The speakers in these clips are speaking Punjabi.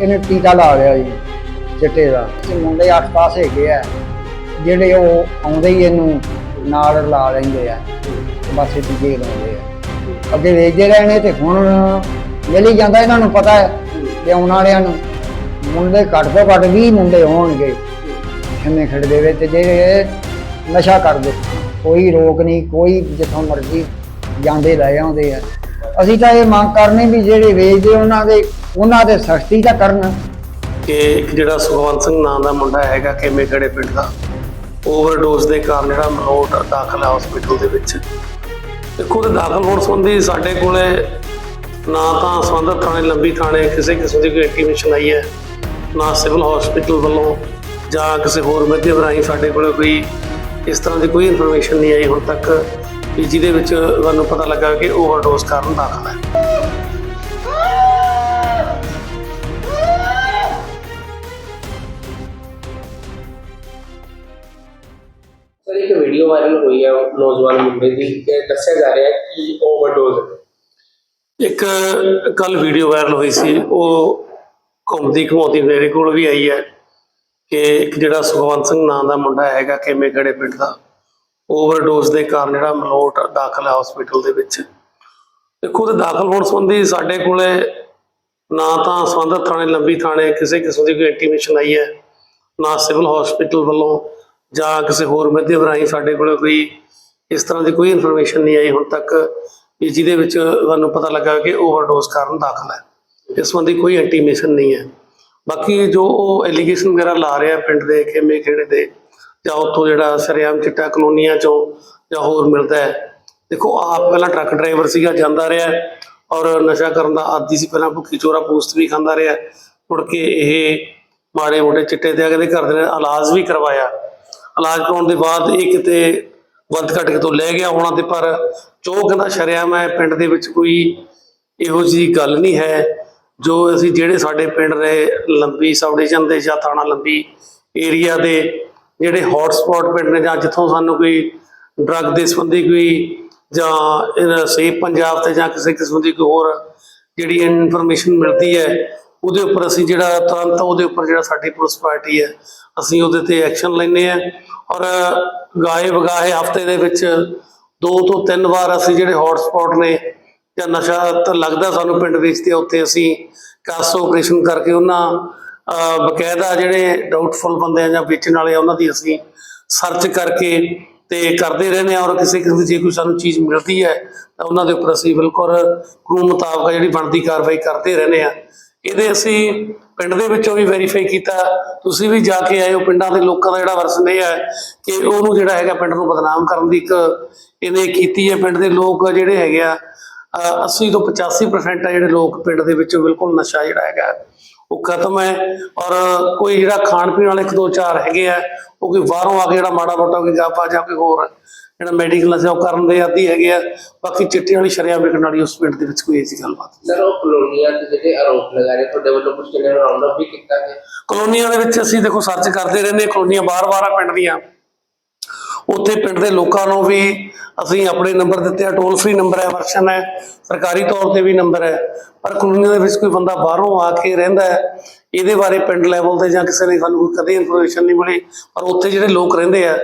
ਇਹਨੇ ਟੀਕਾ ਲਾ ਲਿਆ ਜੀ, ਚਿੱਟੇ ਦਾ। ਤੇ ਮੁੰਡੇ ਆਸ-ਪਾਸ ਹੈਗੇ ਆ। ਜਿਹੜੇ ਉਹ ਆਉਂਦੇ ਹੀ ਇਹਨੂੰ ਨਾਲ ਲਾ ਲੈਂਦੇ ਆ ਬਸ ਇਹ ਟੀਕੇ ਲਾਉਂਦੇ ਆ। ਅੱਗੇ ਵੇਚਦੇ ਰਹੇ ਨੇ ਤੇ ਹੁਣ ਮਿਲ ਹੀ ਜਾਂਦਾ ਇਹਨਾਂ ਨੂੰ ਪਤਾ ਹੈ ਕਿ ਆਉਣ ਵਾਲਿਆਂ ਨੂੰ। ਮੁੰਡੇ ਘੱਟ ਤੋਂ ਘੱਟ 20 ਮੁੰਡੇ ਹੋਣਗੇ। ਛੰਨੇ ਖੜੇ ਦੇ ਵਿੱਚ ਜਿਹੜੇ ਨਸ਼ਾ ਕਰਦੇ, ਕੋਈ ਰੋਕ ਨਹੀਂ, ਕੋਈ ਜਿੱਥੋਂ ਮਰਜ਼ੀ ਜਾਂਦੇ ਲੈ ਆਉਂਦੇ ਆ। ਅਸੀਂ ਤਾਂ ਇਹ ਮੰਗ ਕਰਨੇ ਵੀ ਜਿਹੜੇ ਵੇਚਦੇ ਉਹਨਾਂ ਦੇ ਉਹਨਾਂ ਦੇ ਸਖਤੀ ਤਾਂ ਕਰਨ। ਕਿ ਜਿਹੜਾ ਸੁਖਵੰਤ ਸਿੰਘ ਨਾਂ ਦਾ ਮੁੰਡਾ ਹੈਗਾ ਕਿਵੇਂ ਖੜੇ ਪਿੰਡ ਦਾ, ਓਵਰਡੋਜ਼ ਦੇ ਕਾਰਨ ਜਿਹੜਾ ਮਲੋਟ ਦਾਖਲ ਹੈ ਹਸਪੀਟਲ ਦੇ ਵਿੱਚ। ਦੇਖੋ ਤੇ ਦਾਖਲ ਹੋਣ ਸੰਬੰਧੀ ਸਾਡੇ ਕੋਲੇ ਨਾ ਤਾਂ ਸੰਬੰਧਿਤ ਥਾਣੇ, ਲੰਬੀ ਥਾਣੇ, ਕਿਸੇ ਕਿਸਮ ਦੀ ਕੋਈ ਇੰਟੀਮੇਸ਼ਨ ਆਈ ਹੈ, ਨਾ ਸਿਵਲ ਹਸਪੀਟਲ ਵੱਲੋਂ, ਜਾਂ ਕਿਸੇ ਹੋਰ ਮਾਧਿਅਮ ਰਾਹੀਂ ਸਾਡੇ ਕੋਲ ਕੋਈ ਇਸ ਤਰ੍ਹਾਂ ਦੀ ਕੋਈ ਇਨਫੋਰਮੇਸ਼ਨ ਨਹੀਂ ਆਈ ਹੁਣ ਤੱਕ। ਵੀ ਜਿਹਦੇ ਵਿੱਚ ਤੁਹਾਨੂੰ ਪਤਾ ਲੱਗਾ ਕਿ ਓਵਰਡੋਜ਼ ਕਾਰਨ ਦਾਖਲ ਹੈ ਸਰ ਇੱਕ ਵੀਡੀਓ ਵਾਇਰਲ ਹੋਈ ਹੈ ਨੌਜਵਾਨ ਮੁੰਡੇ ਦੀ ਕਿ ਦੱਸਿਆ ਜਾ ਰਿਹਾ ਹੈ ਕਿ ਓਵਰਡੋਜ਼ ਇੱਕ ਕੱਲ ਵੀਡੀਓ ਵਾਇਰਲ ਹੋਈ ਸੀ ਉਹ ਘੁੰਮਦੀ ਘੁਮਾਉਂਦੀ ਮੇਰੇ ਕੋਲ ਵੀ ਆਈ ਹੈ ਕਿ ਇੱਕ ਜਿਹੜਾ ਸੁਖਵੰਤ ਸਿੰਘ ਨਾਂ ਦਾ ਮੁੰਡਾ ਹੈਗਾ ਕਿਵੇਂ ਖੜੇ ਪਿੰਡ ਦਾ। ਓਵਰਡੋਜ਼ ਦੇ ਕਾਰਨ ਜਿਹੜਾ ਮਲੋਟ ਦਾਖਲ ਹੈ ਹਸਪੀਟਲ ਦੇ ਵਿੱਚ। ਦੇਖੋ ਤੇ ਦਾਖਲ ਹੋਣ ਸੰਬੰਧੀ ਸਾਡੇ ਕੋਲੇ ਨਾ ਤਾਂ ਸੰਬੰਧਿਤ ਥਾਣੇ, ਲੰਬੀ ਥਾਣੇ ਕਿਸੇ ਕਿਸਮ ਦੀ ਕੋਈ ਇੰਟੀਮੇਸ਼ਨ ਆਈ ਹੈ, ਨਾ ਸਿਵਲ ਹਸਪੀਟਲ ਵੱਲੋਂ ਜਾਂ ਕਿਸੇ ਹੋਰ ਮਾਧਿਅਮ ਰਾਹੀਂ ਸਾਡੇ ਕੋਲੇ ਕੋਈ ਇਸ ਤਰ੍ਹਾਂ ਦੀ ਕੋਈ ਇਨਫੋਰਮੇਸ਼ਨ ਨਹੀਂ ਆਈ। ਹੁਣ ਤੱਕ ਵੀ ਜਿਹਦੇ ਵਿੱਚ ਸਾਨੂੰ ਪਤਾ ਲੱਗਾ ਕਿ ਓਵਰਡੋਜ਼ ਕਾਰਨ ਦਾਖਲ ਹੈ। ਇਸ ਸੰਬੰਧੀ ਕੋਈ ਇੰਟੀਮੇਸ਼ਨ ਨਹੀਂ ਹੈ। ਬਾਕੀ ਜੋ ਉਹ ਐਲੀਗੇਸ਼ਨ ਵਗੈਰਾ ਲਾ ਰਿਹਾ ਪਿੰਡ ਦੇ, ਖੇਮੇ ਖੇੜੇ ਦੇ ਜਾਂ ਉੱਥੋਂ ਜਿਹੜਾ ਸ਼ਰੇਆਮ ਚਿੱਟਾ ਕਲੋਨੀਆਂ ਚੋਂ ਜਾਂ ਹੋਰ ਮਿਲਦਾ ਹੈ। ਦੇਖੋ ਆਪ ਪਹਿਲਾਂ ਟਰੱਕ ਡਰਾਈਵਰ ਸੀਗਾ, ਜਾਂਦਾ ਰਿਹਾ ਔਰ ਨਸ਼ਾ ਕਰਨ ਦਾ ਆਦੀ ਸੀ। ਪਹਿਲਾਂ ਭੁੱਖੀ ਚੋਰਾ ਪੋਸਟ ਵੀ ਖਾਂਦਾ ਰਿਹਾ ਮੁੜ ਕੇ ਇਹ ਮਾੜੇ ਮੋਟੇ ਚਿੱਟੇ ਤੇ ਅਗਲੇ ਘਰ ਦੇ ਨੇ ਇਲਾਜ ਵੀ ਕਰਵਾਇਆ। ਇਲਾਜ ਕਰਾਉਣ ਦੇ ਬਾਅਦ ਇਹ ਕਿਤੇ ਵੱਧ ਘੱਟ ਕੇ ਤੋਂ ਲੈ ਗਿਆ ਹੋਣਾ ਤੇ ਪਰ ਜੋ ਕਹਿੰਦਾ ਸ਼ਰਿਆਮ ਹੈ, ਪਿੰਡ ਦੇ ਵਿੱਚ ਕੋਈ ਇਹੋ ਜਿਹੀ ਗੱਲ ਨਹੀਂ ਹੈ। ਜੋ ਅਸੀਂ ਜਿਹੜੇ ਸਾਡੇ ਪਿੰਡ ਦੇ ਲੰਬੀ ਸਬ ਡਿਵੀਜ਼ਨ ਦੇ ਜਾਂ ਥਾਣਾ ਲੰਬੀ ਏਰੀਆ ਦੇ ਜਿਹੜੇ ਹੌਟ ਸਪੌਟ ਪਿੰਡ ਨੇ ਜਾਂ ਜਿੱਥੋਂ ਸਾਨੂੰ ਕੋਈ ਡਰੱਗ ਦੇ ਸੰਬੰਧੀ ਕੋਈ ਜਾਂ ਸੇਫ ਪੰਜਾਬ ਤੇ ਜਾਂ ਕਿਸੇ ਕਿਸਮ ਦੀ ਕੋਈ ਹੋਰ ਜਿਹੜੀ ਇਨਫੋਰਮੇਸ਼ਨ ਮਿਲਦੀ ਹੈ, ਉਹਦੇ ਉੱਪਰ ਅਸੀਂ ਜਿਹੜਾ ਤੁਰੰਤ ਉਹਦੇ ਉੱਪਰ ਜਿਹੜਾ ਸਾਡੀ ਪੁਲਿਸ ਪਾਰਟੀ ਹੈ, ਅਸੀਂ ਉਹਦੇ ਤੇ ਐਕਸ਼ਨ ਲੈਂਦੇ ਆ ਔਰ ਗਾਏ ਵਗਾਏ ਹਫ਼ਤੇ ਦੇ ਵਿੱਚ ਦੋ ਤੋਂ ਤਿੰਨ ਵਾਰ ਅਸੀਂ ਜਿਹੜੇ ਹੌਟ ਸਪੌਟ ਨੇ ਜਾਂ ਨਸ਼ਾ ਤਾਂ ਲੱਗਦਾ ਸਾਨੂੰ ਪਿੰਡ ਵਿੱਚ ਤੇ ਉੱਥੇ ਅਸੀਂ ਕਾਸ ਆਪਰੇਸ਼ਨ ਕਰਕੇ ਉਹਨਾਂ ਬਕਾਇਦਾ ਜਿਹੜੇ ਡਾਊਟਫੁਲ ਬੰਦੇ ਆ ਜਾਂ ਵੇਚਣ ਵਾਲੇ ਆ, ਉਹਨਾਂ ਦੀ ਅਸੀਂ ਸਰਚ ਕਰਕੇ ਤੇ ਕਰਦੇ ਰਹਿੰਦੇ ਆ ਔਰ ਕਿਸੇ ਕਿਸੇ ਦੀ ਜੇ ਕੋਈ ਸਾਨੂੰ ਚੀਜ਼ ਮਿਲਦੀ ਹੈ, ਤਾਂ ਉਹਨਾਂ ਦੇ ਉੱਪਰ ਅਸੀਂ ਬਿਲਕੁਲ ਕਾਨੂੰਨ ਮੁਤਾਬਕ ਜਿਹੜੀ ਬਣਦੀ ਕਾਰਵਾਈ ਕਰਦੇ ਰਹਿੰਦੇ ਆ ਇਹਦੇ ਅਸੀਂ ਪਿੰਡ ਦੇ ਵਿੱਚੋਂ ਵੀ ਵੈਰੀਫਾਈ ਕੀਤਾ। ਤੁਸੀਂ ਵੀ ਜਾ ਕੇ ਆਏ ਹੋ ਪਿੰਡਾਂ ਦੇ ਲੋਕਾਂ ਦਾ ਜਿਹੜਾ ਵਰਸਨ ਇਹ ਹੈ ਕਿ ਉਹਨੂੰ ਜਿਹੜਾ ਹੈਗਾ ਪਿੰਡ ਨੂੰ ਬਦਨਾਮ ਕਰਨ ਦੀ ਇੱਕ ਇਹਨੇ ਕੀਤੀ ਹੈ। ਪਿੰਡ ਦੇ ਲੋਕ ਜਿਹੜੇ ਹੈਗੇ ਆ, ਅਹ 80 ਤੋਂ 85% ਆ ਜਿਹੜੇ ਲੋਕ ਪਿੰਡ ਦੇ ਵਿੱਚੋਂ ਬਿਲਕੁਲ ਨਸ਼ਾ ਜਿਹੜਾ ਹੈਗਾ ਉਹ ਖਤਮ ਹੈ ਔਰ ਕੋਈ ਜਿਹੜਾ ਖਾਣ ਪੀਣ ਵਾਲੇ ਇੱਕ ਦੋ ਚਾਰ ਹੈਗੇ ਆ ਉਹ ਕੋਈ ਬਾਹਰੋਂ ਆ ਕੇ ਜਿਹੜਾ ਮਾੜਾ ਮੋਟਾ ਕੋਈ ਗਾਪਾ ਜਾਂ ਕੋਈ ਹੋਰ ਜਿਹੜਾ ਮੈਡੀਕਲ ਨਸ਼ਾ ਉਹ ਕਰਨ ਦੇ ਆਦੀ ਹੈਗੇ ਆ ਬਾਕੀ ਚਿੱਟੇ ਵਾਲੀ ਸ਼ਰਿਆ ਵਿਕਣ ਵਾਲੀ ਉਸ ਪਿੰਡ ਦੇ ਵਿੱਚ ਕੋਈ ਐਸੀ ਗੱਲਬਾਤ ਨਹੀਂ। ਸਰ ਉਹ ਕਲੋਨੀਆਂ ਤੇ ਜਿਹੜੇ ਆਰੋਪ ਲਗਾ ਰਹੇ ਤੁਹਾਡੇ ਵੱਲੋਂ ਕੁਝ ਕਿਨੇ ਰਾਉਂਡ ਅਪ ਵੀ ਕੀਤਾ ਗਿਆ ਕਲੋਨੀਆਂ ਦੇ ਵਿੱਚ ਅਸੀਂ ਦੇਖੋ ਸਰਚ ਕਰਦੇ ਰਹਿੰਦੇ ਹਾਂ, ਕਲੋਨੀਆਂ ਬਾਰ-ਬਾਰ ਆ ਪਿੰਡ ਦੀਆਂ ਉੱਥੇ ਪਿੰਡ ਦੇ ਲੋਕਾਂ ਨੂੰ ਵੀ ਅਸੀਂ ਆਪਣੇ ਨੰਬਰ ਦਿੱਤੇ ਆ ਟੋਲ ਫ੍ਰੀ ਨੰਬਰ ਹੈ ਵਰਸ਼ਨ ਹੈ ਸਰਕਾਰੀ ਤੌਰ ਤੇ ਵੀ ਨੰਬਰ ਹੈ ਪਰ ਕਲੋਨੀਆਂ ਦੇ ਵਿੱਚ ਕੋਈ ਬੰਦਾ ਬਾਹਰੋਂ ਆ ਕੇ ਰਹਿੰਦਾ ਹੈ ਇਹਦੇ ਬਾਰੇ ਪਿੰਡ ਲੈਵਲ ਤੇ ਜਾਂ ਕਿਸੇ ਨੇ ਸਾਨੂੰ ਕੋਈ ਕਦੇ ਇਨਫੋਰਮੇਸ਼ਨ ਨਹੀਂ ਮਿਲੀ ਪਰ ਉੱਥੇ ਜਿਹੜੇ ਲੋਕ ਰਹਿੰਦੇ ਆ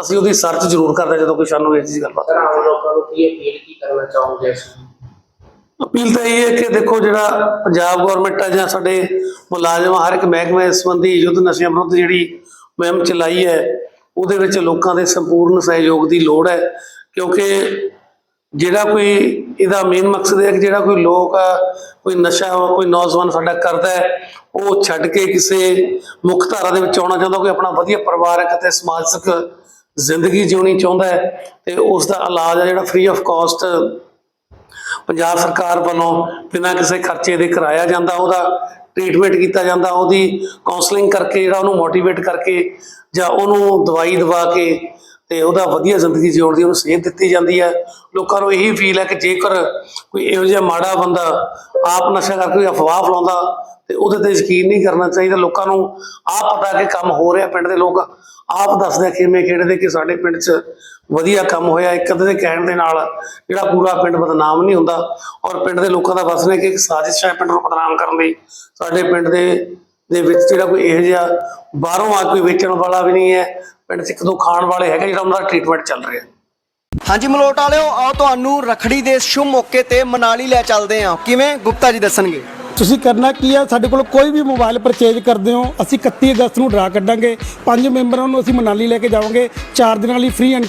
ਅਸੀਂ ਉਹਦੀ ਸਰਚ ਜ਼ਰੂਰ ਕਰਦੇ ਜਦੋਂ ਕੋਈ ਸਾਨੂੰ ਇਹ ਚੀਜ਼ ਗੱਲਬਾਤ ਆਮ ਲੋਕਾਂ ਨੂੰ ਕੀ ਅਪੀਲ ਕੀ ਕਰਨਾ ਚਾਹੋਗੇ ਇਸ ਅਪੀਲ ਤਾਂ ਇਹ ਹੈ ਕਿ ਦੇਖੋ ਜਿਹੜਾ ਪੰਜਾਬ ਗਵਰਨਮੈਂਟ ਆ ਜਾਂ ਸਾਡੇ ਮੁਲਾਜ਼ਮ ਹਰ ਇੱਕ ਮਹਿਕਮੇ ਇਸ ਸੰਬੰਧੀ ਯੁੱਧ ਨਸ਼ਿਆਂ ਵਿਰੁੱਧ ਜਿਹੜੀ ਮੁਹਿੰਮ ਚਲਾਈ ਹੈ ਉਹਦੇ ਵਿੱਚ ਲੋਕਾਂ ਦੇ ਸੰਪੂਰਨ ਸਹਿਯੋਗ ਦੀ ਲੋੜ ਹੈ, ਕਿਉਂਕਿ ਜਿਹੜਾ ਕੋਈ ਇਹਦਾ ਮੇਨ ਮਕਸਦ ਹੈ ਕਿ ਜਿਹੜਾ ਕੋਈ ਲੋਕ ਕੋਈ ਨਸ਼ਾ, ਕੋਈ ਨੌਜਵਾਨ ਸਾਡਾ ਕਰਦਾ ਹੈ, ਉਹ ਛੱਡ ਕੇ ਕਿਸੇ ਮੁੱਖ ਧਾਰਾ ਦੇ ਵਿੱਚ ਆਉਣਾ ਚਾਹੁੰਦਾ, ਕੋਈ ਆਪਣਾ ਵਧੀਆ ਪਰਿਵਾਰਕ ਅਤੇ ਸਮਾਜਿਕ ਜ਼ਿੰਦਗੀ ਜਿਉਣੀ ਚਾਹੁੰਦਾ ਹੈ, ਤੇ ਉਸ ਦਾ ਇਲਾਜ ਹੈ ਜਿਹੜਾ ਫ੍ਰੀ ਆਫ ਕਾਸਟ ਪੰਜਾਬ ਸਰਕਾਰ ਵੱਲੋਂ ਬਿਨਾਂ ਕਿਸੇ ਖਰਚੇ ਦੇ ਕਰਾਇਆ ਜਾਂਦਾ, ਉਹਦਾ ਟ੍ਰੀਟਮੈਂਟ ਕੀਤਾ ਜਾਂਦਾ, ਉਹਦੀ ਕਾਉਂਸਲਿੰਗ ਕਰਕੇ, ਜਿਹੜਾ ਉਹਨੂੰ ਮੋਟੀਵੇਟ ਕਰਕੇ ਜਾਂ ਉਹਨੂੰ ਦਵਾਈ ਦਵਾ ਕੇ ਤੇ ਉਹਦਾ ਵਧੀਆ ਜ਼ਿੰਦਗੀ ਜਿਉਣ ਦੀ ਉਹਨੂੰ ਸੇਧ ਦਿੱਤੀ ਜਾਂਦੀ ਹੈ। ਲੋਕਾਂ ਨੂੰ ਇਹੀ ਫੀਲ ਹੈ ਕਿ ਜੇਕਰ ਕੋਈ ਇਹੋ ਜਿਹਾ ਮਾੜਾ ਬੰਦਾ ਆਪ ਨਸ਼ਾ ਕਰਕੇ ਕੋਈ ਅਫਵਾਹ ਫਲਾਉਂਦਾ ਤੇ ਉਹਦੇ ਤੇ ਯਕੀਨ ਨਹੀਂ ਕਰਨਾ ਚਾਹੀਦਾ। ਲੋਕਾਂ ਨੂੰ ਆਪ ਪਤਾ ਕਿ ਕੰਮ ਹੋ ਰਿਹਾ ਪਿੰਡ ਦੇ ਲੋਕ, ਆਪ ਦੱਸਦੇ ਆ ਕਿਵੇਂ ਕਿਹੜੇ ਦੇ ਕਿ ਸਾਡੇ ਪਿੰਡ 'ਚ ਵਧੀਆ ਕੰਮ ਹੋਇਆ ਇੱਕ ਅੱਧੇ ਦੇ ਕਹਿਣ ਦੇ ਨਾਲ ਜਿਹੜਾ ਪੂਰਾ ਪਿੰਡ ਬਦਨਾਮ ਨਹੀਂ ਹੁੰਦਾ ਔਰ ਪਿੰਡ ਦੇ ਲੋਕਾਂ ਦਾ ਬਸ ਨੇ ਕਿ ਇੱਕ ਸਾਜ਼ਿਸ਼ ਹੈ ਪਿੰਡ ਨੂੰ ਬਦਨਾਮ ਕਰਨ ਦੀ। ਸਾਡੇ ਪਿੰਡ ਦੇ ਦੇ ਵਿੱਚ ਜਿਹੜਾ ਕੋਈ ਇਹੋ ਜਿਹਾ ਬਾਹਰੋਂ ਆ ਕੋਈ ਵੇਚਣ ਵਾਲਾ ਵੀ ਨਹੀਂ ਹੈ ਪਿੰਡ 'ਚ ਇੱਕ ਦੋ ਖਾਣ ਵਾਲੇ ਹੈਗੇ ਜਿਹੜਾ ਉਹਨਾਂ ਦਾ ਟ੍ਰੀਟਮੈਂਟ ਚੱਲ ਰਿਹਾ। ਹਾਂਜੀ ਮਲੋਟ ਵਾਲਿਓ ਆਓ ਤੁਹਾਨੂੰ ਰਖੜੀ ਦੇ ਸ਼ੁਭ ਮੌਕੇ ਤੇ ਮਨਾਲੀ ਲੈ ਚੱਲਦੇ ਹਾਂ। ਕਿਵੇਂ? ਗੁਪਤਾ ਜੀ ਦੱਸਣਗੇ। ਤੁਸੀਂ ਕਰਨਾ ਕੀ ਹੈ ਸਾਡੇ ਕੋਲ ਕੋਈ ਵੀ ਮੋਬਾਈਲ ਪਰਚੇਜ ਕਰਦੇ ਹੋ ਅਸੀਂ 31 ਅਗਸਤ ਨੂੰ ਡਰਾ ਕੱਢਾਂਗੇ। ਪੰਜ ਮੈਂਬਰਾਂ ਨੂੰ ਅਸੀਂ ਮਨਾਲੀ ਲੈ ਕੇ ਜਾਵਾਂਗੇ। 4 ਦਿਨਾਂ ਲਈ ਫ੍ਰੀ ਐਂਡ